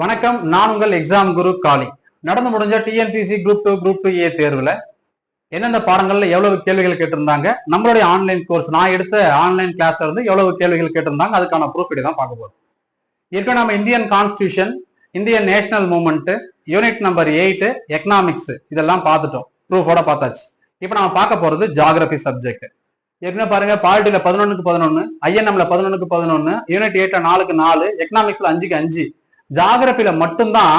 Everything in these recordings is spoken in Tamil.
வணக்கம் நான் உங்கள் எக்ஸாம் குரு காளி. நடந்து முடிஞ்ச TNPSC group two group two A தேர்வில் எந்தெந்த பாடங்கள்ல எவ்வளவு கேள்விகள் கேட்டிருந்தாங்க நம்மளுடைய ஆன்லைன் கோர்ஸ் நான் எடுத்த ஆன்லைன் கிளாஸ்ல இருந்து எவ்வளவு கேள்விகள் கேட்டிருந்தாங்க அதுக்கான ப்ரூஃப் தான் பார்க்க போறோம். ஏற்கனவே நம்ம Indian constitution Indian national movement unit number eight economics இதெல்லாம் பார்த்துட்டோம். ப்ரூஃபோட பார்த்தாச்சு. இப்போ நம்ம பார்க்க போறது ஜாகிரபி சப்ஜெக்ட் ஏற்கனவே பாருங்க பாலிட்டியில பதினொன்னுக்கு பதினொன்னு ஐஎன்எம்ல பதினொன்னுக்கு பதினொன்னு யூனிட் எயிட்ல நாலுக்கு நாலு எக்கனாமிக்ஸ்ல அஞ்சுக்கு அஞ்சு ஜாகிரபியில மட்டும்தான்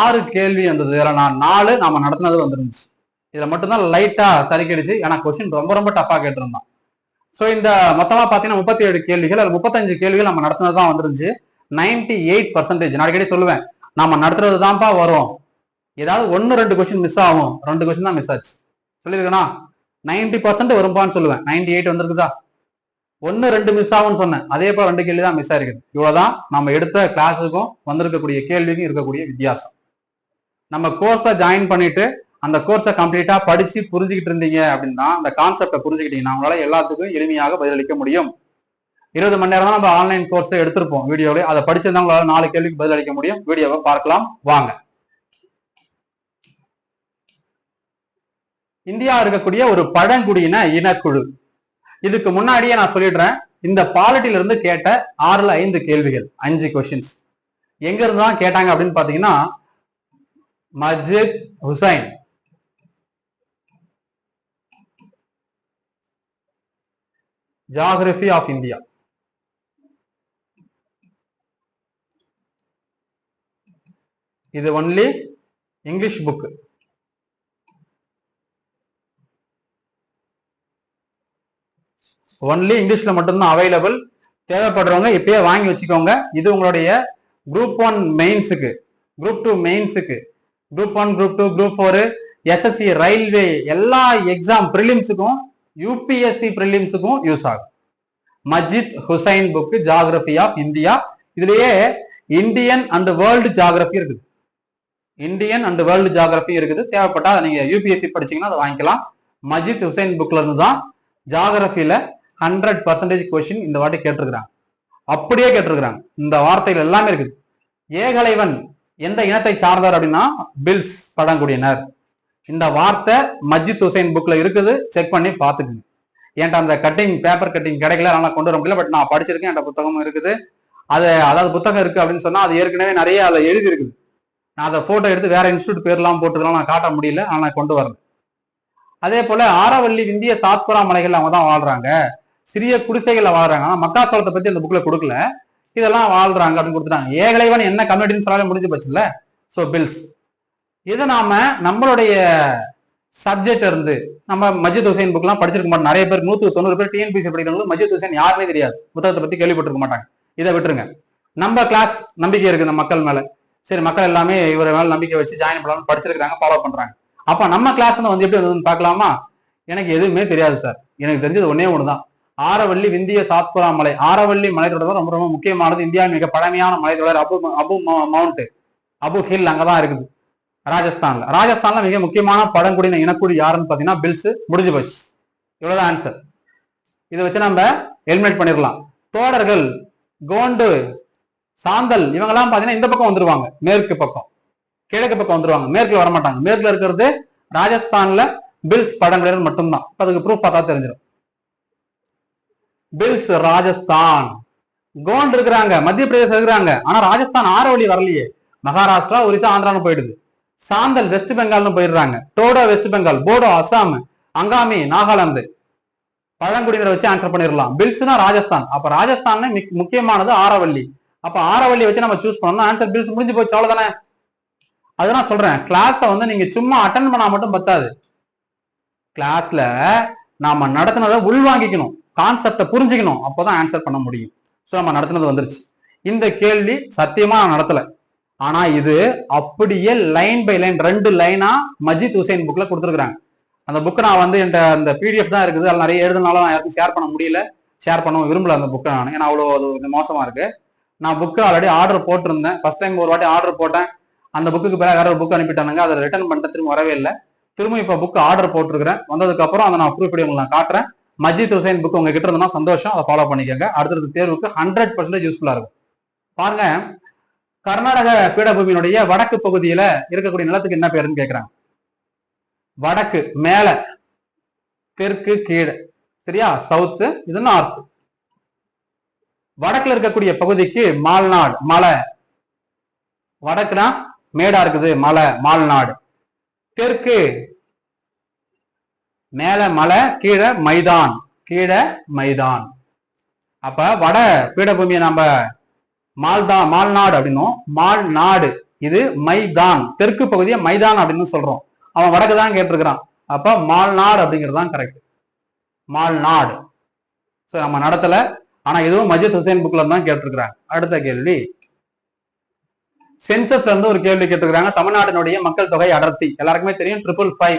ஆறு கேள்வி வந்தது. இதுல நான் நாலு நாம நடத்தினது வந்துருந்துச்சு. இதுல மட்டும்தான் லைட்டா சரிக்கிடுச்சு ஏன்னா கொஸ்டின் ரொம்ப ரொம்ப டஃபா கேட்டிருந்தான். ஸோ இந்த மொத்தமா பாத்தீங்கன்னா முப்பத்தி ஏழு கேள்விகள் அது முப்பத்தஞ்சு கேள்விகள் நம்ம நடத்தினது தான் வந்துருந்துச்சு. நைன்டி எயிட் பர்சன்டேஜ் நான் அடிக்கடி சொல்லுவேன் நம்ம நடத்துறது தான்ப்பா வரும். ஏதாவது ஒன்னு ரெண்டு கொஸ்டின் மிஸ் ஆகும். ரெண்டு கொஸ்டின் தான் மிஸ் ஆச்சு. சொல்லியிருக்கேனா? நைன்டி பர்சன்ட் வரும்பான்னு சொல்லுவேன். நைன்டி எயிட் வந்திருக்குதா? ஒன்னு ரெண்டு மிஸ் ஆகும்னு சொன்னேன். அதே போல ரெண்டு கேள்வி தான் மிஸ் ஆயிருக்குது. இவ்வளவுதான் நம்ம எடுத்த கிளாஸுக்கும் வந்திருக்கக்கூடிய கேள்விக்கும் இருக்கக்கூடிய வித்தியாசம். நம்ம கோர்ஸை ஜாயின் பண்ணிட்டு அந்த கோர்ஸை கம்ப்ளீட்டா படிச்சு புரிஞ்சுக்கிட்டு இருந்தீங்க அப்படின்னா அந்த கான்செப்டை புரிஞ்சுக்கிட்டீங்கன்னா உங்களால எல்லாத்துக்கும் எளிமையாக பதிலளிக்க முடியும். இருபது மணி நேரம் தான் நம்ம ஆன்லைன் கோர்ஸை எடுத்திருப்போம் வீடியோவில் அதை படிச்சிருந்தா உங்களால நாலு கேள்விக்கு பதிலளிக்க முடியும். வீடியோவை பார்க்கலாம். வாங்க. இந்தியா இருக்கக்கூடிய ஒரு பழங்குடியின இனக்குழு. இதுக்கு முன்னாடியே நான் சொல்லிடுறேன். இந்த பாலிட்டில இருந்து கேட்ட ஆறுல ஐந்து கேள்விகள் அஞ்சு கொஸ்டின்ஸ் எங்க இருந்து தான் கேட்டாங்க அப்படின்னு பாத்தீங்கன்னா Majid Hussain. Geography of India இது ஒன்லி இங்கிலீஷ் புக்கு ஒன்லி இங்கிலீஷில் மட்டும்தான் அவைலபிள் தேவைப்படுறவங்க இப்பயே வாங்கி வச்சுக்கோங்க. இது உங்களுடைய குரூப் ஒன் மெயின்ஸுக்கு group two மெயின்ஸுக்கு group one group two group four SSC railway எல்லா எக்ஸாம் ப்ரிலிம்ஸுக்கும் யூபிஎஸ்சி ப்ரிலிம்ஸுக்கும் யூஸ் ஆகும். Majid Hussain book geography of India இதுலயே இந்தியன் அண்ட் வேர்ல்டு ஜாகிரபி இருக்குது. இந்தியன் அண்ட் வேர்ல்டு ஜாகிரபி இருக்குது. தேவைப்பட்டா நீங்க யூபிஎஸ்சி படிச்சீங்கன்னா அதை வாங்கிக்கலாம். மஜித் ஹுசைன் புக்ல இருந்து தான் ஜாகிரபியில ஹண்ட்ரட் பர்சன்டேஜ் கொஸ்டின் இந்த வாட்டி கேட்டிருக்கிறாங்க. அப்படியே கேட்டிருக்கிறாங்க. இந்த வார்த்தைகள் எல்லாமே இருக்குது. ஏகலைவன் எந்த இனத்தை சார்ந்தார் அப்படின்னா பில்ஸ் பழங்குடியினர். இந்த வார்த்தை மஜித் ஹுசைன் புக்ல இருக்குது. செக் பண்ணி பார்த்துக்குங்க. என்கிட்ட அந்த கட்டிங் பேப்பர் கட்டிங் கிடைக்கல அதனால கொண்டு வர முடியல பட் நான் படிச்சிருக்கேன் என்கிட்ட புத்தகமும் இருக்குது. அது அதாவது புத்தகம் இருக்கு அப்படின்னு சொன்னா அது ஏற்கனவே நிறைய அதில் எழுதி இருக்குது நான் அதை போட்டோ எடுத்து வேற இன்ஸ்டியூட் பேர்லாம் போட்டுக்கலாம் நான் காட்ட முடியல ஆனால் கொண்டு வரேன் அதே போல ஆரவல்லி இந்திய சாத்புரா மலைகள் அவங்க தான் வாழ்றாங்க. சிறிய குடிசைகள்ல வாழ்றாங்க. ஆனா மக்காசோளத்தை பத்தி அந்த புக்ல கொடுக்கல. இதெல்லாம் வாழ்றாங்க அப்படின்னு கொடுத்துட்டாங்க. ஏகலைவன் என்ன கம்யூனிட்டின்னு சொன்னாலே முடிஞ்சு போச்சுல்ல ஸோ பில்ஸ் இதை நாம நம்மளுடைய சப்ஜெக்ட் இருந்து நம்ம மஜித் ஹுசைன் புக்லாம் படிச்சிருக்க மாட்டோம். நிறைய பேர் நூற்று தொண்ணூறு பேர் டிஎன்பிசி படிக்கிறவங்களுக்கு மஜித் ஹுசைன் யாருமே தெரியாது. புத்தகத்தை பத்தி கேள்விப்பட்டிருக்க மாட்டாங்க. இதை விட்டுருங்க. நம்ம கிளாஸ் நம்பிக்கை இருக்கு இந்த மக்கள் மேல. சரி மக்கள் எல்லாமே இவரை மேல நம்பிக்கை வச்சு ஜாயின் பண்ணலாம்னு படிச்சிருக்காங்க ஃபாலோ பண்றாங்க. அப்ப நம்ம கிளாஸ் வந்து எப்படி வந்ததுன்னு பார்க்கலாமா? எனக்கு எதுவுமே தெரியாது சார் எனக்கு தெரிஞ்சது ஒன்னே தான் ஆரவள்ளி விந்திய சாத்புரா மலை. ஆரவள்ளி மலைத்தொடர் ரொம்ப ரொம்ப முக்கியமானது. இந்தியாவின் மிக பழமையான மலைத்தொடர் அபு அபு மவுண்ட். அபு ஹில் அங்கதான் இருக்குது. ராஜஸ்தான்ல. ராஜஸ்தான்ல மிக முக்கியமான பழங்குடியின இனக்குடி யாருன்னு பாத்தீங்கன்னா பில்ஸ் முடிஞ்சு போச்சு. இவ்வளவுதான் ஆன்சர் இதை வச்சு நம்ம எலிமினேட் பண்ணிடலாம். தோடர்கள் கோண்டு சாந்தல் இவங்கெல்லாம் பாத்தீங்கன்னா இந்த பக்கம் வந்துருவாங்க. மேற்கு பக்கம். கிழக்கு பக்கம் வந்துருவாங்க. மேற்குல வர மாட்டாங்க மேற்குல இருக்கிறது ராஜஸ்தான்ல பில்ஸ் பழங்குடியினர் மட்டும்தான். அதுக்கு ப்ரூஃப் பார்த்தா தெரிஞ்சிடும். பில்ஸ் ராஜஸ்தான். கோண்ட் இருக்கிறாங்க மத்திய பிரதேசம் இருக்கிறாங்க. ஆனா ராஜஸ்தான் ஆரவழி வரலையே. மகாராஷ்டிரா ஒரிசா ஆந்திரான்னு போயிடுது. சாந்தல் வெஸ்ட் பெங்கால்னு போயிடுறாங்க. டோடோ வெஸ்ட் பெங்கால் போடோ அசாம் அங்காமி நாகாலாந்து. பழங்குடியினர் வச்சு ஆன்சர் பண்ணிடலாம். பில்ஸ்னா ராஜஸ்தான். அப்ப ராஜஸ்தான் முக்கியமானது ஆரவள்ளி அப்ப ஆரவள்ளி வச்சு நம்ம சூஸ் பண்ணோம்னா ஆன்சர் பில்ஸ் முடிஞ்சு போச்சு. அவ்வளவுதானே? அதுதான் சொல்றேன். கிளாஸ வந்து நீங்க சும்மா அட்டன் பண்ணா மட்டும் பத்தாது. கிளாஸ்ல நாம நடத்தினதை உள்வாங்கிக்கணும். கான்செப்டை புரிஞ்சுக்கணும். அப்போதான் ஆன்சர் பண்ண முடியும். ஸோ நம்ம நடத்தினது வந்துருச்சு. இந்த கேள்வி சத்தியமா நான் நடத்தல. ஆனா இது அப்படியே லைன் பை லைன் ரெண்டு லைனா மஜித் ஹுசைன் புக்ல கொடுத்துருக்காங்க அந்த புக்கை நான் வந்து என்கிட்ட அந்த பிடிஎஃப் தான் இருக்குது. அதில் நிறைய எழுதுனால நான் யாருக்கும் ஷேர் பண்ண முடியல. ஷேர் பண்ண விரும்பல அந்த புக்கை நான். ஏன்னா அவ்வளோ அது கொஞ்சம் மோசமா இருக்கு. நான் புக்கு ஆல்ரெடி ஆர்டர் போட்டிருந்தேன். ஃபர்ஸ்ட் டைம் ஒரு வாட்டி ஆர்டர் போட்டேன். அந்த புக்குக்கு பிறகு வேற ஒரு புக் அனுப்பிட்டானுங்க. அதை ரிட்டர்ன் பண்ணிட்டு திரும்ப வரவே இல்லை. திரும்ப இப்போ புக் ஆர்டர் போட்டிருக்கிறேன். வந்ததுக்கப்புறம் அதை நான் ப்ரூஃப் உங்களுக்கு நான் காட்டுறேன். மஜித் ஹுசைன் புக் உங்ககிட்ட இருந்தோம்னா சந்தோஷம். அதை ஃபாலோ பண்ணிக்கோங்க. அடுத்தது தேர்வுக்கு ஹண்ட்ரட் பர்சன்டேஜ் யூஸ்ஃபுல்லா இருக்கும். பாருங்க. கர்நாடக பீடபூமியினுடைய வடக்கு பகுதியில இருக்கக்கூடிய நிலத்துக்கு என்ன பேருன்னு கேக்குறாங்க. வடக்கு மேல தெற்கு கீழே. சரியா? சவுத்து இது நார்த் வடக்குல இருக்கக்கூடிய பகுதிக்கு மால்நாடு மலை. வடக்குனா மேடா இருக்குது. மலை மால்நாடு. தெற்கு மேல மலை கீழே மைதான். கீழே மைதான். அப்ப வட பீடபூமியை நம்ம மால்தா மால்நாடு அப்படின்னும் மால் நாடு இது மைதான். தெற்கு பகுதியை மைதான் அப்படின்னு சொல்றோம். அவன் வடக்கு தான் கேட்டிருக்கிறான். அப்ப மால்நாடு அப்படிங்கிறது தான் கரெக்ட் மால்நாடு. ஸோ நம்ம நடத்தல. ஆனா இதுவும் மஜித் ஹுசைன் புக்ல தான் கேட்டிருக்கிறாங்க. அடுத்த கேள்வி. சென்சஸ்ல இருந்து ஒரு கேள்வி கேட்டிருக்கிறாங்க. தமிழ்நாட்டினுடைய மக்கள் தொகை அடர்த்தி. எல்லாருக்குமே தெரியும் ட்ரிபிள் ஃபைவ்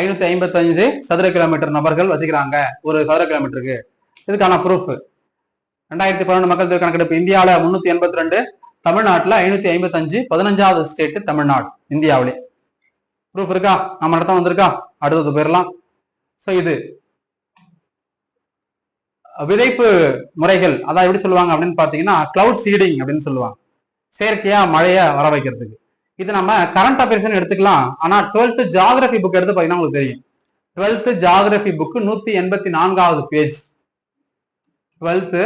ஐநூத்தி ஐம்பத்தி அஞ்சு சதுர கிலோமீட்டர் நபர்கள் வசிக்கிறாங்க. ஒரு சதுர கிலோமீட்டருக்கு இதுக்கான ப்ரூஃப் ரெண்டாயிரத்தி பன்னெண்டு மக்கள் தொகை கணக்கெடுப்பு இந்தியாவில் முன்னூத்தி எண்பத்தி ரெண்டு தமிழ்நாட்டில் ஐநூத்தி ஐம்பத்தி அஞ்சு பதினஞ்சாவது ஸ்டேட் தமிழ்நாடு இந்தியாவிலே. ப்ரூஃப் இருக்கா? நம்ம நடத்த வந்திருக்கா? அடுத்தது போயிடலாம் ஸோ இது விதைப்பு முறைகள் அதான் எப்படி சொல்லுவாங்க அப்படின்னு பாத்தீங்கன்னா கிளவுட் சீடிங் அப்படின்னு சொல்லுவாங்க. செயற்கையா மழையை வர வைக்கிறதுக்கு. இது நம்ம கரண்ட் அஃபேர்ஸ் எடுத்துக்கலாம். ஆனா டுவெல்த் ஜாகிரபி புக் எடுத்து பாத்தீங்கன்னா உங்களுக்கு தெரியும். டுவெல்த் ஜாகிரபி புக் நூத்தி எண்பத்தி நான்காவது பேஜ் டுவெல்த்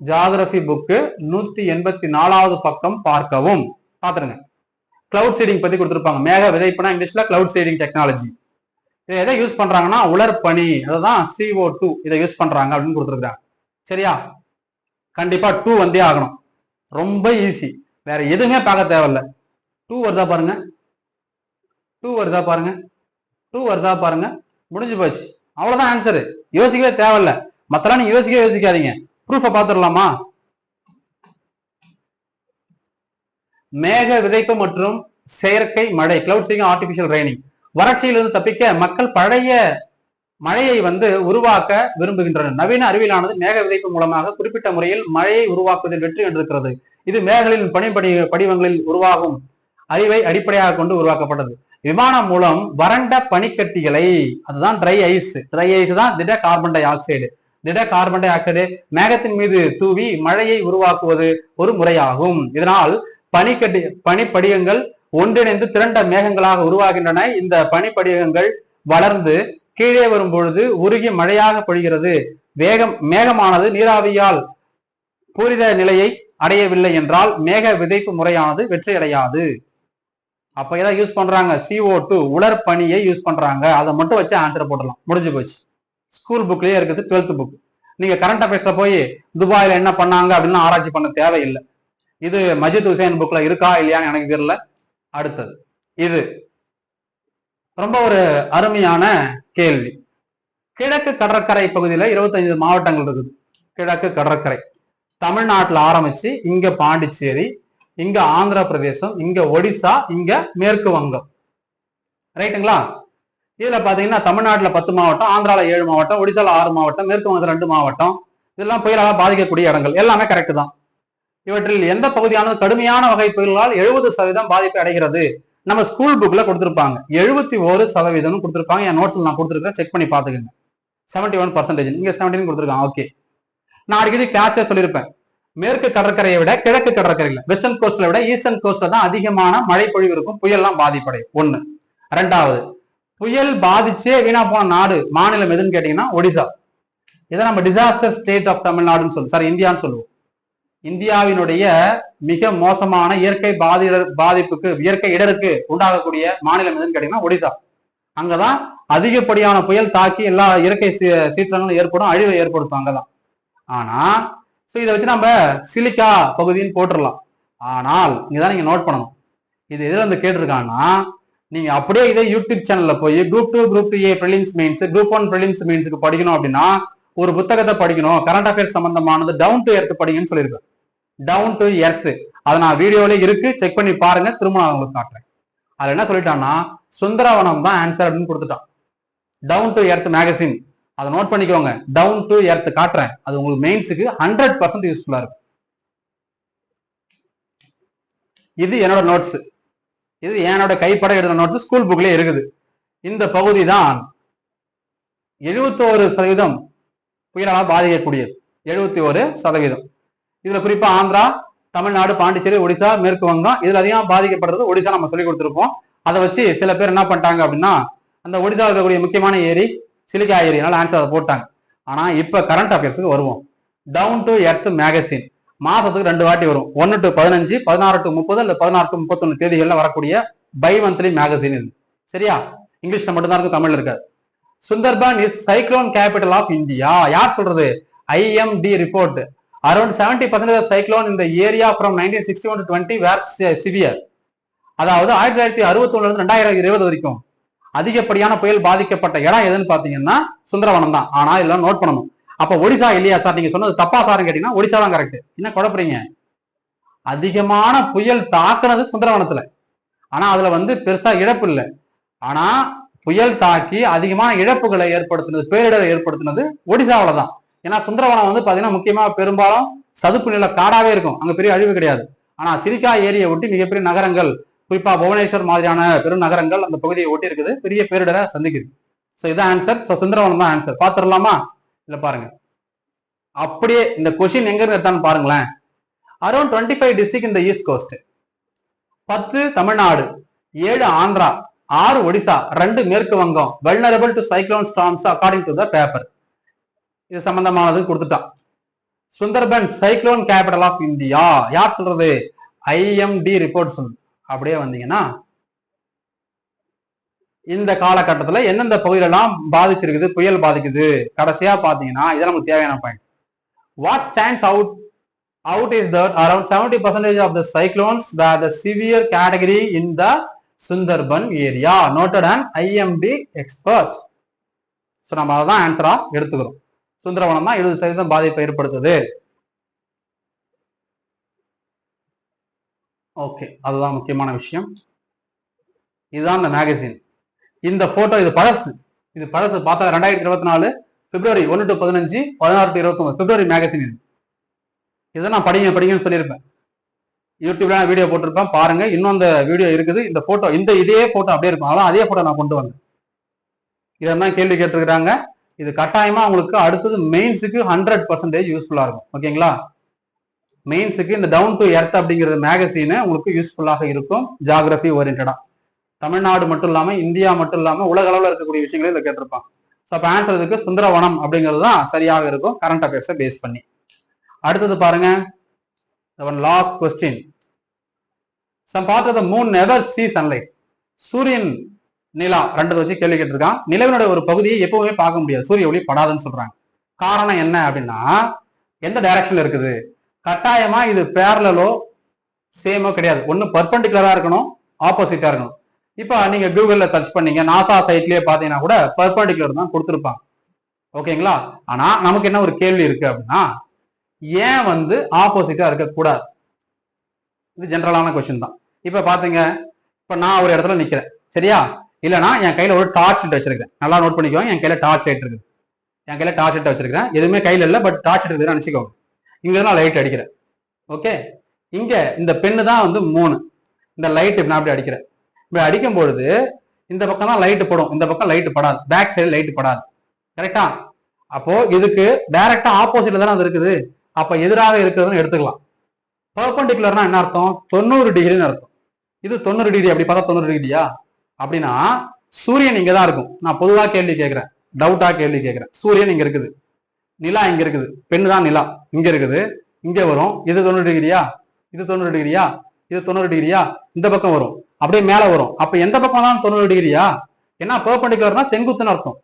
ஜாகிரபி புக்கு நூத்தி எண்பத்தி நாலாவது பக்கம் பார்க்கவும். பாத்துருங்க. கிளவுட் சீடிங் பத்தி கொடுத்துருப்பாங்க. மேக விதைப்புனா இங்கிலீஷ்ல கிளவுட் சீடிங் டெக்னாலஜி இதை எதை யூஸ் பண்றாங்கன்னா உலர்பனி அதுதான் சிஓ டூ இதை யூஸ் பண்றாங்க அப்படின்னு கொடுத்துருக்காங்க சரியா? கண்டிப்பா டூ வந்தே ஆகணும். ரொம்ப ஈஸி வேற எதுவுமே பார்க்க தேவையில்ல. டூ வருதா பாருங்க. டூ வருதா பாருங்க. டூ வருதா பாருங்க. முடிஞ்சு போச்சு. அவ்வளவுதான் ஆன்சரு யோசிக்கவே தேவையில்ல. மத்தெல்லாம் நீங்க யோசிக்கவே யோசிக்காதீங்க. ப்ரூஃபை பார்த்துடலாமா? மேக விதைப்பு மற்றும் செயற்கை மழை கிளவுட் சீக்கிங் ஆர்டிபிஷியல் ரெய்னிங் வறட்சியிலிருந்து தப்பிக்க மக்கள் பழைய மழையை வந்து உருவாக்க விரும்புகின்றனர். நவீன அறிவியலானது மேக விதைப்பு மூலமாக குறிப்பிட்ட முறையில் மழையை உருவாக்குவதில் வெற்றி கண்டிருக்கிறது. இது மேகங்களின் பனிப்படி படிவங்களில் உருவாகும் அறிவை அடிப்படையாக கொண்டு உருவாக்கப்பட்டது. விமானம் மூலம் வறண்ட பனிக்கட்டிகளை அதுதான் ட்ரை ஐஸ் ட்ரை ஐஸ் தான் திட கார்பன் டை ஆக்சைடு திட கார்பன் டை ஆக்சைடு மேகத்தின் மீது தூவி மழையை உருவாக்குவது ஒரு முறையாகும். இதனால் பனிக்கட்டி பனிப்படிகங்கள் ஒன்றிணைந்து திரண்ட மேகங்களாக உருவாகின்றன. இந்த பனிப்படிகங்கள் வளர்ந்து கீழே வரும் பொழுது உருகி மழையாக பொழிகிறது. வேகம் மேகமானது நீராவியால் பூரித நிலையை அடையவில்லை என்றால் மேக விதைப்பு முறையானது வெற்றி அடையாது அப்ப எதை யூஸ் பண்றாங்க? சிஓ டூ உலர்பனியை யூஸ் பண்றாங்க. அதை மட்டும் வச்சு ஆன்சர் போடலாம் முடிஞ்சு போச்சு. ஸ்கூல் புக்லயே இருக்குது டுவெல்த் புக் நீங்க கரண்ட் அஃபேர்ஸ்ல போய் துபாயில என்ன பண்ணாங்க அப்படின்னு ஆராய்ச்சி பண்ண தேவையில்லை. இது மஜித் ஹுசேன் புக்ல இருக்கா இல்லையான்னு எனக்கு தெரியல. அடுத்தது இது ரொம்ப ஒரு அருமையான கேள்வி. கிழக்கு கடற்கரை பகுதியில 25 மாவட்டங்கள் இருக்குது. கிழக்கு கடற்கரை. தமிழ்நாட்டில் ஆரம்பிச்சு இங்க பாண்டிச்சேரி இங்க ஆந்திர பிரதேசம் இங்க ஒடிசா இங்க மேற்கு வங்கம். ரைட்டுங்களா இதுல பாத்தீங்கன்னா தமிழ்நாட்டில் பத்து மாவட்டம் ஆந்திரால ஏழு மாவட்டம் ஒடிசால ஆறு மாவட்டம் மேற்கு வங்கத்தில் ரெண்டு மாவட்டம். இதெல்லாம் புயலாக பாதிக்கக்கூடிய இடங்கள். எல்லாமே கரெக்ட் தான். இவற்றில் எந்த பகுதியானது கடுமையான வகை புயல்களால் எழுபது சதவீதம் பாதிப்பு அடைகிறது? நம்ம ஸ்கூல் புக்ல கொடுத்துருப்பாங்க. எழுபத்தி ஒரு சதவீதம் கொடுத்துருப்பாங்க. என் நோட்ஸ்ல நான் கொடுத்துருக்கேன் செக் பண்ணி பாத்துக்கோங்க செவன்டி ஒன் பர்சன்டேஜ் இங்க செவன்டீன் கொடுத்துருக்காங்க. ஓகே நான் அடிக்கடி கிளாஸ்ல சொல்லியிருப்பேன். மேற்கு கடற்கரையை விட கிழக்கு கடற்கரையில வெஸ்டர்ன் கோஸ்ட்ல விட ஈஸ்டர்ன் கோஸ்ட்ல தான் அதிகமான மழை பொழிவு இருக்கும் புயல்லாம் பாதிப்படையும். ஒண்ணு. ரெண்டாவது புயல் பாதிச்சே வீணா போன நாடு மாநிலம் எதுன்னு கேட்டீங்கன்னா ஒடிசா. இதை நம்ம டிசாஸ்டர் ஸ்டேட் ஆஃப் தமிழ்நாடுன்னு சொல்லுவோம். சாரி இந்தியான்னு சொல்லுவோம். இந்தியாவினுடைய மிக மோசமான இயற்கை பாதி பாதிப்புக்கு இயற்கை இடருக்கு உண்டாகக்கூடிய மாநிலம் எதுன்னு கேட்டீங்கன்னா ஒடிசா. அங்கதான் அதிகப்படியான புயல் தாக்கி எல்லா இயற்கை சீ- சீற்றங்களும் ஏற்படும் அழிவை ஏற்படுத்தும் அங்கதான். ஆனா ஸோ இதை வச்சு நம்ம சிலிக்கா பகுதின்னு போட்டுடலாம் ஆனால் இங்கதான் நீங்கள் நோட் பண்ணணும். இது எதில் வந்து கேட்டிருக்காங்கன்னா நீங்கள் அப்படியே இதே யூடியூப் சேனலில் போய் group two group two A prelims mains group one prelims மெயின்ஸுக்கு படிக்கணும் அப்படின்னா ஒரு புத்தகத்தை படிக்கணும். கரண்ட் அஃபேர்ஸ் சம்பந்தமானது டவுன் டு எர்த் படிங்கன்னு சொல்லியிருக்கேன் டவுன் டு எர்த் அதை நான் வீடியோவிலே இருக்கு. செக் பண்ணி பாருங்க. திரும்ப நான் உங்களுக்கு காட்டுறேன். அதில் என்ன சொல்லிட்டான்னா சுந்தரவனம் தான் ஆன்சர் அப்படின்னு கொடுத்துட்டான். டவுன் டு எர்த் மேகசின் அதை நோட் பண்ணிக்கோங்க. டவுன் டு எர்த் காட்டுறேன். அது உங்களுக்கு மெயின்ஸுக்கு ஹண்ட்ரட் பர்சன்ட் யூஸ்ஃபுல்லா இருக்கும். இது என்னோட நோட்ஸ் இது என்னோட கைப்பட எழுதின நோட்ஸ் ஸ்கூல் புக்லேயே இருக்குது. இந்த பகுதி தான் எழுபத்தோரு சதவீதம் புயலால் பாதிக்கக்கூடியது. எழுபத்தி ஒரு சதவீதம். இதுல குறிப்பா ஆந்திரா தமிழ்நாடு பாண்டிச்சேரி ஒடிசா மேற்கு வங்கம் இதுல அதிகம் பாதிக்கப்படுறது ஒடிசா நம்ம சொல்லி கொடுத்துருப்போம். அதை வச்சு சில பேர் என்ன பண்ணிட்டாங்க அப்படின்னா அந்த ஒடிசா இருக்கக்கூடிய முக்கியமான ஏரி சிலிக்கா ஏரியனால ஆன்சர் அதை போட்டாங்க. ஆனால் இப்போ கரண்ட் அஃபேர்ஸுக்கு வருவோம். டவுன் டு எர்த் மேகசின் மாசத்துக்கு ரெண்டு வாட்டி வரும். ஒன்னு டு பதினஞ்சு பதினாறு டு முப்பது இல்ல பதினாறு டு முப்பத்தொன்று தேதிகளில் வரக்கூடிய பை மந்த்லி மேகசின் இது. சரியா? இங்கிலீஷ்ல மட்டும்தான் இருக்கும் தமிழ்ல இருக்காது. Sundarban is cyclone capital of India யார் சொல்றது? IMD report around seventy percentage of cyclone இந்த area from nineteen sixty one twenty where severe அதாவது ஆயிரத்தி தொள்ளாயிரத்தி அறுபத்தி ஒண்ணுல இருந்து ரெண்டாயிரத்தி இருபது வரைக்கும் அதிகப்படியான புயல் பாதிக்கப்பட்ட இடம் எதுன்னு பாத்தீங்கன்னா சுந்தரவனம் தான். ஆனா இதெல்லாம் நோட் பண்ணணும். அப்ப ஒடிசா இல்லையா சார் நீங்க சொன்னது தப்பா சார்னு கேட்டீங்கன்னா ஒடிசா தான் கரெக்ட் என்ன குழப்பறீங்க? அதிகமான புயல் தாக்குனது சுந்தரவனத்துல. ஆனா அதுல வந்து பெருசா இழப்பு இல்லை. ஆனா புயல் தாக்கி அதிகமான இழப்புகளை ஏற்படுத்தினது பேரிடரை ஏற்படுத்தினது ஒடிசாவில தான். ஏன்னா சுந்தரவனம் வந்து பாத்தீங்கன்னா முக்கியமா பெரும்பாலும் சதுப்பு நில காடாவே இருக்கும். அங்க பெரிய அழிவு கிடையாது. ஆனா சிரிக்கா ஏரியை ஒட்டி மிகப்பெரிய நகரங்கள் குறிப்பா புவனேஸ்வர் மாதிரியான பெரும் நகரங்கள் அந்த பகுதியை ஒட்டி இருக்குது பெரிய பேரிடரை சந்திக்குது. ஸோ இதான் ஆன்சர் ஸோ சுந்தரவனம் தான் ஆன்சர் பார்த்துடலாமா? இல்லை பாருங்க. அப்படியே இந்த கொஷின் எங்க இருந்தான்னு பாருங்களேன். அரௌண்ட் டுவெண்ட்டி ஃபைவ் டிஸ்ட்ரிக்ட் இந்த ஈஸ்ட் கோஸ்ட் பத்து தமிழ்நாடு ஏழு ஆந்திரா ஆறு ஒடிசா ரெண்டு மேற்கு வங்கம் vulnerable to cyclone storms according to the paper இது சம்பந்தமானது கொடுத்துட்டான். Sundarban cyclone capital of India. யார் சொல்றது? ஐஎம்டி ரிப்போர்ட் சொல்லு அப்படியே வந்தீங்கன்னா இந்த காலகட்டத்தில் எந்தெந்த பகுதியிலலாம் பாதிச்சிருக்குது புயல் பாதிக்குது கடைசியா பார்த்தீங்கன்னா இதெல்லாம் நமக்கு தேவையான point what stands out out is that around seventy percentage of the cyclones the severe category in the Sundarban area noted and IMD expert so நம்ம அதை தான் ஆன்சராக எடுத்துக்கிறோம். சுந்தரவனம் தான் எழுபது சதவீதம் பாதிப்பை ஏற்படுத்துது. ஓகே அதுதான் முக்கியமான விஷயம். இதுதான் இந்த மேகசின் இந்த போட்டோ இது பழசு. இது பழசு பார்த்தா ரெண்டாயிரத்தி இருபத்தி நாலு பிப்ரவரி ஒன்று டு பதினஞ்சு பதினாறு டு இருபத்தொம்பது பிப்ரவரி மேகசின் இது. இதை நான் படிங்க படிங்கன்னு சொல்லியிருப்பேன். யூடியூப்ல நான் வீடியோ போட்டிருப்பேன் பாருங்க. இன்னும் அந்த வீடியோ இருக்குது. இந்த போட்டோ இந்த இதே போட்டோ அப்படியே இருக்கும். அதான் அதே போட்டோ நான் கொண்டு வந்தேன். இதெல்லாம் கேள்வி கேட்டிருக்கிறாங்க. இது கட்டாயமா உங்களுக்கு அடுத்தது மெயின்ஸுக்கு ஹண்ட்ரட் பர்சன்டேஜ் யூஸ்ஃபுல்லா இருக்கும். ஓகேங்களா மெயின்ஸுக்கு இந்த டவுன் டு எர்த் அப்படிங்கிறது மேகசீனு உங்களுக்கு யூஸ்ஃபுல்லாக இருக்கும். ஜாகிரபி ஓரியன்டா தமிழ்நாடு மட்டும் இல்லாமல் இந்தியா மட்டும் இல்லாமல் உலக அளவில் இருக்கக்கூடிய விஷயங்களும் இதை கேட்டிருப்பான் ஸோ அப்போ ஆன்சர் இதுக்கு சுந்தரவனம் அப்படிங்கிறது தான் சரியாக இருக்கும். கரண்ட் அஃபேர்ஸை பேஸ் பண்ணி. அடுத்தது பாருங்க. லாஸ்ட் கொஸ்டின் சம் பார்த்தது மூன் நெவர் சி சன்லைட் சூரியன் நிலா ரெண்டு வச்சு கேள்வி கேட்டிருக்கான். நிலவினுடைய ஒரு பகுதியை எப்பவுமே பார்க்க முடியாது. சூரிய ஒளி படாதுன்னு சொல்றாங்க. காரணம் என்ன அப்படின்னா எந்த டைரக்ஷன்ல இருக்குது? கட்டாயமா இது பேரலோ சேமோ கிடையாது. ஒன்னு பர்பண்டிகுலரா இருக்கணும் ஆப்போசிட்டா இருக்கணும். இப்போ நீங்க கூகுள்ல சர்ச் பண்ணீங்க நாசா சைட்லயே பாத்தீங்கன்னா கூட பர்பண்டிகுலர் தான் கொடுத்துருப்பாங்க. ஓகேங்களா? ஆனா நமக்கு என்ன ஒரு கேள்வி இருக்கு அப்படின்னா ஏன் வந்து ஆப்போசிட்டா இருக்கக்கூடாது? இது ஜென்ரலான கொஸ்டின் தான். இப்ப பாத்தீங்க இப்ப நான் ஒரு இடத்துல நிக்கிறேன். சரியா? இல்லைனா என் கையில ஒரு டார்ச் லைட் வச்சிருக்கேன் நல்லா நோட் பண்ணிக்கோங்க என் கையில டார்ச் லைட் இருக்கு என் கையில டார்ச் லைட் வச்சிருக்கேன் எதுவுமே கையில இல்லை பட் டார்ச் லைட் இருக்குன்னு நினைச்சுக்கோங்க. இங்க நான் லைட் அடிக்கிறேன் ஓகே இங்க இந்த பெண்ணு தான் வந்து மூணு. இந்த லைட் நான் அப்படி அடிக்கிறேன். இப்படி அடிக்கும் பொழுது இந்த பக்கம் தான் லைட்டு படும். இந்த பக்கம் லைட்டு படாது. பேக் சைடு லைட்டு படாது. கரெக்டா அப்போ இதுக்கு டைரக்டா ஆப்போசிட்ல தானே அது இருக்குது. அப்ப எதிராக இருக்கிறதுன்னு எடுத்துக்கலாம். பர்பண்டிகுலர்னா என்ன அர்த்தம்? தொண்ணூறு டிகிரின்னு அர்த்தம். இது தொண்ணூறு டிகிரி அப்படி பார்த்தா தொண்ணூறு டிகிரியா? அப்படின்னா சூரியன் இங்க தான் இருக்கும். நான் பொதுவாக கேள்வி கேட்கிறேன். டவுட்டா கேள்வி கேட்கிறேன். சூரியன் இங்க இருக்குது. நிலா இங்க இருக்குது. பெண்ணு தான் நிலா. இங்க இருக்குது. இங்க வரும். இது தொண்ணூறு டிகிரியா? இது தொண்ணூறு டிகிரியா? இது தொண்ணூறு டிகிரியா? இந்த பக்கம் வரும். அப்படியே மேல வரும். அப்ப எந்த பக்கம் தான் தொண்ணூறு டிகிரியா? ஏன்னா பர்பண்டிகுலர்னா செங்குத்துன்னு அர்த்தம்.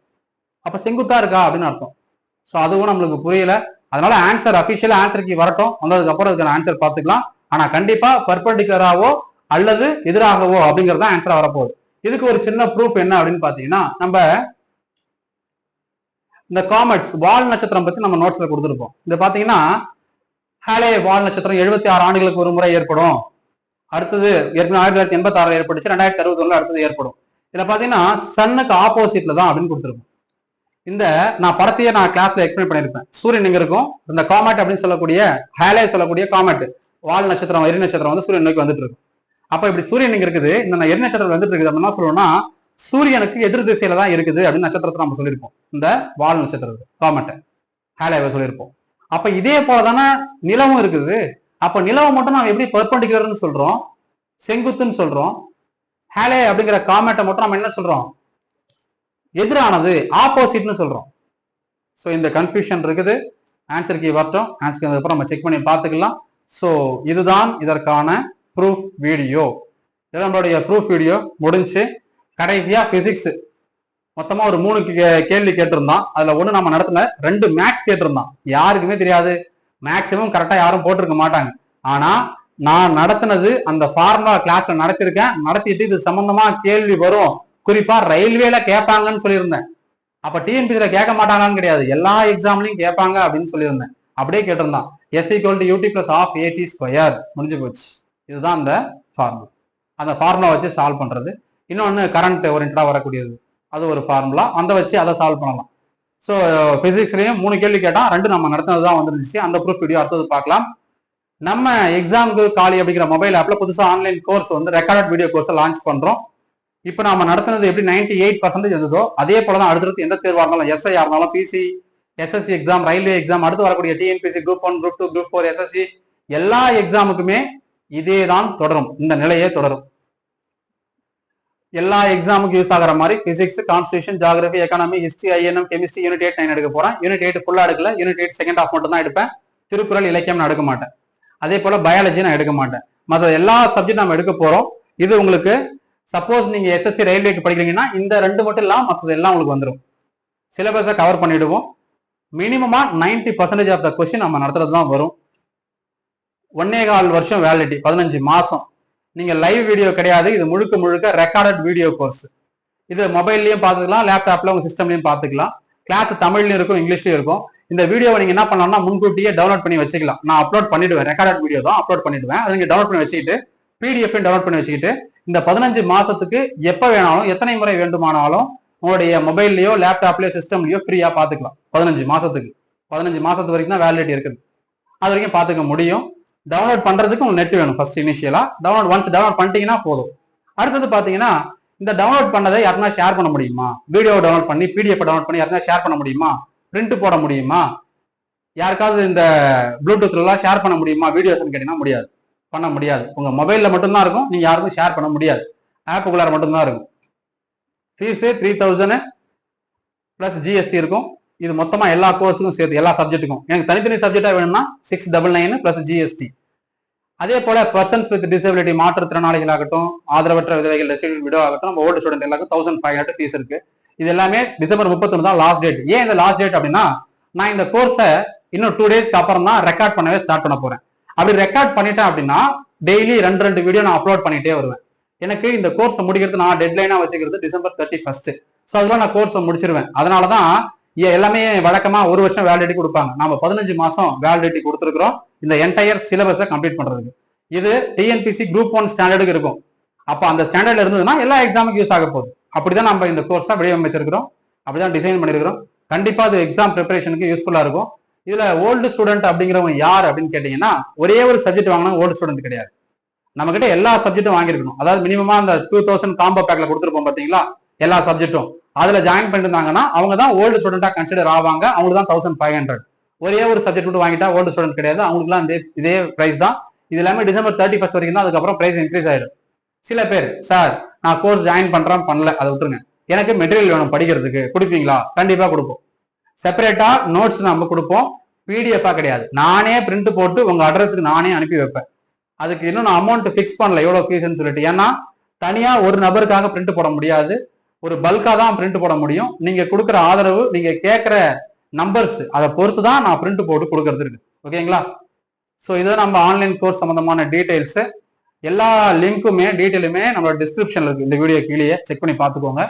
அப்ப செங்குத்தா இருக்கா அப்படின்னு அர்த்தம். ஸோ அதுவும் நம்மளுக்கு புரியல. அதனால ஆன்சர் அபிஷியல் ஆன்சருக்கு வரட்டும். வந்ததுக்கு அப்புறம் அதுக்கான ஆன்சர் பார்த்துக்கலாம். ஆனா கண்டிப்பா பர்பண்டிகுலராவோ அல்லது எதிராகவோ அப்படிங்கிறது தான் ஆன்சரா வரப்போகுது. இதுக்கு ஒரு சின்ன ப்ரூஃப் என்ன அப்படின்னு பாத்தீங்கன்னா நம்ம இந்த காமெட்ஸ் வால் நட்சத்திரம் பத்தி நம்ம நோட்ஸ்ல கொடுத்துருப்போம். இந்த பாத்தீங்கன்னா ஹாலே வால் நட்சத்திரம் எழுபத்தி ஆறு ஆண்டுகளுக்கு ஒரு முறை ஏற்படும். அடுத்தது ஏற்கனவே ஆயிரத்தி தொள்ளாயிரத்தி எண்பத்தி ஆறுல ஏற்பட்டுச்சு ரெண்டாயிரத்தி அறுபத்தி ஒண்ணுல அடுத்தது ஏற்படும். இதுல பாத்தீங்கன்னா சன்னுக்கு ஆப்போசிட்ல தான் அப்படின்னு கொடுத்துருப்போம். இந்த நான் படத்தையே நான் கிளாஸ்ல எக்ஸ்பிளைன் பண்ணியிருப்பேன். சூரியன் இங்க இருக்கும்? இந்த காமெட் அப்படின்னு சொல்லக்கூடிய ஹேலே சொல்லக்கூடிய காமெட் வால் நட்சத்திரம் எரி நட்சத்திரம் வந்து சூரியன் நோக்கி வந்துட்டு இருக்கும். அப்ப இப்படி சூரியன் இங்க இருக்குது இந்த எரி நட்சத்திரம் வந்துட்டு இருக்குது அப்படின்னா என்ன சூரியனுக்கு எதிர் திசையில தான் இருக்குது அப்படின்னு நட்சத்திரத்தை நம்ம சொல்லியிருப்போம். இந்த வால் நட்சத்திரத்தை காமெண்ட்டை ஹேலேவை சொல்லியிருப்போம். அப்ப இதே போல தானே நிலவும் இருக்குது. அப்ப நிலவை மட்டும் நம்ம எப்படி பர்பண்டிகுலர்னு சொல்றோம்? செங்குத்துன்னு சொல்றோம். ஹேலே அப்படிங்கிற காமெண்ட்டை மட்டும் நம்ம என்ன சொல்றோம்? எதிரானது ஆப்போசிட்னு சொல்றோம். ஸோ இந்த கன்ஃபியூஷன் இருக்குது. ஆன்சர் கீ வரட்டும். ஆன்சர் அப்புறம் நம்ம செக் பண்ணி பார்த்துக்கலாம். ஸோ இதுதான் இதற்கான ப்ரூஃப் வீடியோ இது நம்மளுடைய ப்ரூஃப் வீடியோ முடிஞ்சு. கடைசியா பிசிக்ஸ் மொத்தமா ஒரு மூணு கே- கேள்வி கேட்டிருந்தோம் அதுல ஒண்ணு நம்ம நடத்தின ரெண்டு மேக்ஸ் கேட்டிருந்தான். யாருக்குமே தெரியாது. மேக்சிமம் கரெக்டா யாரும் போட்டிருக்க மாட்டாங்க. ஆனா நான் நடத்தினது அந்த ஃபார்முலா கிளாஸ்ல நடத்திருக்கேன். நடத்திட்டு இது சம்பந்தமா கேள்வி வரும். குறிப்பா ரயில்வேல கேட்பாங்கன்னு சொல்லியிருந்தேன். அப்ப டிஎன்பிசில கேட்க மாட்டாங்கன்னு கிடையாது. எல்லா எக்ஸாம்லயும் கேட்பாங்க அப்படின்னு சொல்லியிருந்தேன். அப்படியே கேட்டிருந்தான். S equal to UT plus half AT square முடிஞ்சு போச்சு. இதுதான் அந்த ஃபார்முலா அந்த ஃபார்முலா வச்சு சால்வ் பண்றது. இன்னொன்று கரண்ட் ஓரியன்டா வரக்கூடியது. அது ஒரு ஃபார்முலா அந்த வச்சு அதை சால்வ் பண்ணலாம். ஸோ ஃபிசிக்ஸ்லேயும் மூணு கேள்வி கேட்டால் ரெண்டு நம்ம நடத்தினது தான் வந்துருந்துச்சு. அந்த ப்ரூஃப் வீடியோ அடுத்தது பார்க்கலாம். நம்ம எக்ஸாமுக்கு காலி அப்படிங்கிற மொபைல் ஆப்பில் புதுசாக ஆன்லைன் கோர்ஸ் வந்து ரெக்கார்டட் வீடியோ கோர்ஸை லான்ச் பண்ணுறோம் இப்போ நம்ம நடத்துனது எப்படி 98% எயிட் பர்சன்டேஜ் இருந்ததோ அதே போல தான் அடுத்தடுத்து எந்த தேர்வாக இருந்தாலும் எஸ்ஐயாக இருந்தாலும் PC SSC exam railway exam அடுத்து வரக்கூடிய TNPSC group one group two group four SSC எல்லா எக்ஸாமுக்குமே இதே தான் தொடரும். இந்த நிலையே தொடரும். எல்லா எக்ஸாமுக்கு யூஸ் ஆகிற மாதிரி physics constitution geography economy history INM chemistry unit eight nine எடுக்க போறேன். யூனிட் எயிட் ஃபுல்லா எடுக்கல. யூனிட் எயிட் செகண்ட் ஆஃப் மட்டும் தான் எடுப்பேன். திருக்குறள் இலக்கியம் நான் எடுக்க மாட்டேன். அதே போல பயாலஜி நான் எடுக்க மாட்டேன். மற்ற எல்லா சப்ஜெக்ட் நம்ம எடுக்க போறோம். இது உங்களுக்கு சப்போஸ் நீங்க எஸ்எஸ்சி ரயில்வேக்கு படிக்கிறீங்கன்னா இந்த ரெண்டு மட்டும் இல்லாம மற்றது எல்லாம் உங்களுக்கு வந்துடும் சிலபஸை கவர் பண்ணிடுவோம். மினிமமா 90% பர்சன்டேஜ் ஆஃப் த கொஸ்டின் நம்ம நடத்துறது தான் வரும். ஒன்னே கால் வருஷம் வேலிடிட்டி பதினஞ்சு மாசம். நீங்க லைவ் வீடியோ கிடையாது. இது முழுக்க முழுக்க ரெக்கார்டட் வீடியோ கோர்ஸ் இது மொபைல்லையும் பார்த்துக்கலாம் லேப்டாப்ல உங்க சிஸ்டம்லையும் பார்த்துக்கலாம். கிளாஸ் தமிழ்லையும் இருக்கும் இங்கிலீஷ்லயும் இருக்கும். இந்த வீடியோவை நீங்க என்ன பண்ணலாம்னா முன்கூட்டியே டவுன்லோட் பண்ணி வச்சுக்கலாம். நான் அப்லோட் பண்ணிடுவேன். ரெக்கார்டட் வீடியோ தான் அப்லோட் பண்ணிடுவேன். அதை நீங்க டவுன்லோட் பண்ணி வச்சுக்கிட்டு பிடிஎஃப் டவுன்லோட் பண்ணி வச்சுக்கிட்டு இந்த பதினஞ்சு மாசத்துக்கு எப்போ வேணாலும் எத்தனை முறை வேண்டுமானாலும் உங்களுடைய மொபைல்லையோ லேப்டாப்லயோ சிஸ்டம்லயோ ஃப்ரீயா பாத்துக்கலாம் பதினஞ்சு மாசத்துக்கு. பதினஞ்சு மாசத்து வரைக்கும் தான் வேலிடிட்டி இருக்குது. அது வரைக்கும் பாத்துக்க முடியும். டவுன்லோட் பண்ணுறதுக்கு உங்களுக்கு நெட் வேணும் ஃபர்ஸ்ட் இனிஷியலாக டவுன்லோட் ஒன்ஸ் டவுன்லோட் பண்ணிட்டீங்கன்னா போதும். அடுத்தது பார்த்தீங்கன்னா இந்த டவுன்லோட் பண்ணதை யாருனா ஷேர் பண்ண முடியுமா? வீடியோ டவுன்லோட் பண்ணி பிடிஎஃப் டவுன்லோட் பண்ணி யாருனா ஷேர் பண்ண முடியுமா? பிரிண்ட் போட முடியுமா? யாருக்காவது இந்த ப்ளூடூத்லலாம் ஷேர் பண்ண முடியுமா? வீடியோஸ்ன்னு கேட்டிங்கன்னா முடியாது. பண்ண முடியாது. உங்கள் மொபைலில் மட்டும்தான் இருக்கும். நீங்கள் யாருக்கும் ஷேர் பண்ண முடியாது. ஆப்புக்குள்ளார மட்டும்தான் இருக்கும். Fees three thousand plus GST இருக்கும். இது மொத்தமா எல்லா கோர்ஸுக்கும் சேர்த்து எல்லா சப்ஜெக்ட்டுக்கும் எனக்கு தனித்தனி சப்ஜெக்டா வேணும்னா six double nine plus GST அதே போல பர்சன்ஸ் வித் டிசபிலிட்டி மாற்றுத்திறனாளிகள் ஆகட்டும் ஆதரவற்ற விதவைகள் ரெசிடென்ட் விடோ ஆகட்டும் நம்ம ஓல்டு ஸ்டூடெண்ட் எல்லாருக்கும் தௌசண்ட் ஃபைவ் ஹண்ட்ரட் ஃபீஸ் இருக்கு. இது எல்லாமே டிசம்பர் முப்பத்தொன்னு தான் லாஸ்ட் டேட் ஏன் இந்த லாஸ்ட் டேட் அப்படின்னா நான் இந்த கோர்ஸை இன்னும் டூ டேஸ்க்கு அப்புறம் தான் ரெக்கார்ட் பண்ணவே ஸ்டார்ட் பண்ண போறேன். அப்படி ரெக்கார்ட் பண்ணிட்டேன் அப்படின்னா டெய்லி ரெண்டு ரெண்டு வீடியோ நான் அப்லோட் பண்ணிட்டே வருவேன். எனக்கு இந்த கோர்ஸை முடிக்கிறது நான் டெட்லைனா வச்சுக்கிறது டிசம்பர் தேர்ட்டி ஃபர்ஸ்ட் ஸோ அதெல்லாம் நான் கோர்ஸை முடிச்சிருவேன். அதனால தான் எல்லாமே வழக்கமா ஒரு வருஷம் வேலிடிட்டி கொடுப்பாங்க. நம்ம பதினஞ்சு மாசம் வேலிடிட்டி கொடுத்துருக்கிறோம். இந்த என்டையர் சிலபஸை கம்ப்ளீட் பண்றதுக்கு. இது டிஎன்பிசி குரூப் ஒன் ஸ்டாண்டர்டுக்கு இருக்கும். அப்போ அந்த ஸ்டாண்டர்ட்ல இருந்ததுன்னா எல்லா எக்ஸாமுக்கும் யூஸ் ஆக போகுது. அப்படிதான் நம்ம இந்த கோர்ஸை வடிவமைச்சிருக்கிறோம். அப்படிதான் டிசைன் பண்ணிருக்கிறோம். கண்டிப்பா அது எக்ஸாம் ப்ரிப்பரேஷனுக்கு யூஸ்ஃபுல்லா இருக்கும். இதுல ஓல்டு ஸ்டூடெண்ட் அப்படிங்கிறவங்க யார் அப்படின்னு கேட்டீங்கன்னா ஒரே ஒரு சப்ஜெக்ட் வாங்கினா ஓல்டு ஸ்டூடெண்ட் கிடையாது. நம்ம கிட்ட எல்லா சப்ஜெக்ட்டும் வாங்கியிருக்கணும். அதாவது மினிமமா அந்த டூ தௌசண்ட் காம்போ பேக்ல கொடுத்துருப்போம் பாத்தீங்களா? எல்லா சப்ஜெக்ட்டும் அதுல ஜாயின் பண்ணிருந்தாங்கன்னா அவங்க தான் ஓல்டு ஸ்டூடெண்டா கன்சிடர் ஆவாங்க. அவங்களுக்கு தான் தௌசண்ட் ஃபைவ் ஹண்ட்ரட் ஒரே ஒரு சப்ஜெக்ட் மட்டும் வாங்கிட்டா ஓல்டு ஸ்டூடெண்ட் கிடையாது. அவங்களுக்குலாம் இதே இதே பிரைஸ் தான். இது எல்லாமே டிசம்பர் தேர்ட்டி ஃபர்ஸ்ட் வரைக்கும் தான் அதுக்கப்புறம் பிரைஸ் இன்க்ரீஸ் ஆயிடும். சில பேர் சார் நான் கோர்ஸ் ஜாயின் பண்றேன் பண்ணல. அதை விட்டுருங்க. எனக்கு மெட்டீரியல் வேணும் படிக்கிறதுக்கு. கொடுப்பீங்களா? கண்டிப்பா கொடுப்போம். செப்பரேட்டா நோட்ஸ் நம்ம கொடுப்போம். பிடிஎஃபா கிடையாது. நானே பிரிண்ட் போட்டு உங்க அட்ரஸுக்கு நானே அனுப்பி வைப்பேன். அதுக்கு இன்னும் நான் அமௌண்ட் ஃபிக்ஸ் பண்ணல. எவ்வளவு ஃபீஸ்ன்னு சொல்லிட்டு. ஏன்னா தனியா ஒரு நபருக்காக பிரிண்ட் போட முடியாது. ஒரு பல்காக தான் பிரிண்ட் போட முடியும். நீங்கள் கொடுக்குற ஆதரவு நீங்கள் கேட்குற நம்பர்ஸ் அதை பொறுத்து தான் நான் பிரிண்ட் போட்டு கொடுக்கறது இருக்கு. ஓகேங்களா? ஸோ இதுதான் நம்ம ஆன்லைன் கோர்ஸ் சம்மந்தமான டீட்டெயில்ஸு எல்லா லிங்க்குமே டீட்டெயிலுமே நம்மளோட டிஸ்கிரிப்ஷனில் இருக்குது இந்த வீடியோ கீழே செக் பண்ணி பார்த்துக்கோங்க.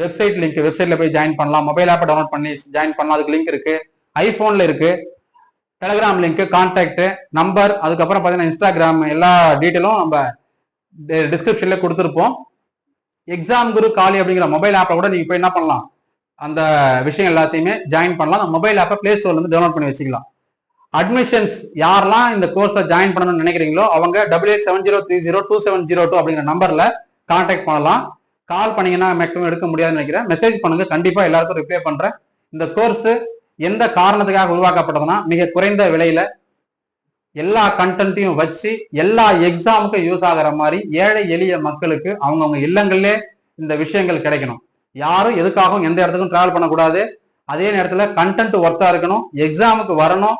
வெப்சைட் லிங்க் வெப்சைட்ல போய் ஜாயின் பண்ணலாம். மொபைல் ஆப்பை டவுன்லோட் பண்ணி ஜாயின் பண்ணலாம். அதுக்கு லிங்க் இருக்கு. ஐஃபோனில் இருக்கு. டெலகிராம் லிங்க் கான்டாக்ட் நம்பர் அதுக்கப்புறம் பார்த்தீங்கன்னா இன்ஸ்டாகிராம் எல்லா டீட்டெயிலும் நம்ம டிஸ்கிரிப்ஷன்ல கொடுத்துருப்போம். எக்ஸாம் குரு காலி அப்படிங்கிற மொபைல் ஆப்பை கூட நீங்கள் போய் என்ன பண்ணலாம்? அந்த விஷயம் எல்லாத்தையுமே ஜாயின் பண்ணலாம். அந்த மொபைல் ஆப்பை பிளே ஸ்டோர்லேருந்து டவுன்லோட் பண்ணி வச்சுக்கலாம். அட்மிஷன்ஸ் யாரெல்லாம் இந்த கோர்ஸில் ஜாயின் பண்ணணும்னு நினைக்கிறீங்களோ அவங்க double eight seven zero three zero two seven zero two அப்படிங்கிற நம்பரில் கான்டாக்ட் பண்ணலாம். கால் பண்ணீங்கன்னா மேக்ஸிமம் எடுக்க முடியாதுன்னு நினைக்கிறேன். மெசேஜ் பண்ணுங்க. கண்டிப்பா எல்லாருக்கும் ரிப்ளை பண்றேன். இந்த கோர்ஸ் எந்த காரணத்துக்காக உருவாக்கப்பட்டதுன்னா மிக குறைந்த விலையில எல்லா கண்டென்ட்டையும் வச்சு எல்லா எக்ஸாமுக்கும் யூஸ் ஆகிற மாதிரி ஏழை எளிய மக்களுக்கு அவங்கவுங்க இல்லங்கள்லே இந்த விஷயங்கள் கிடைக்கணும். யாரும் எதுக்காகவும் எந்த இடத்துக்கும் ட்ராவல் பண்ணக்கூடாது. அதே நேரத்தில் கண்டென்ட் ஒர்த்தாக இருக்கணும். எக்ஸாமுக்கு வரணும்.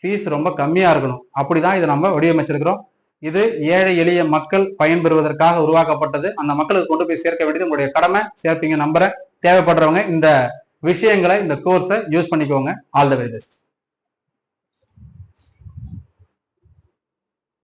ஃபீஸ் ரொம்ப கம்மியாக இருக்கணும். அப்படி தான் இதை நம்ம வடிவமைச்சிருக்கிறோம். இது ஏழை எளிய மக்கள் பயன்பெறுவதற்காக உருவாக்கப்பட்டது. அந்த மக்களுக்கு கொண்டு போய் சேர்க்க வேண்டியது உங்களுடைய கடமை. சேர்ப்பீங்க நம்புறேன். தேவைப்படுறவங்க இந்த விஷயங்களை இந்த கோர்ஸை யூஸ் பண்ணிக்கோங்க. All the very best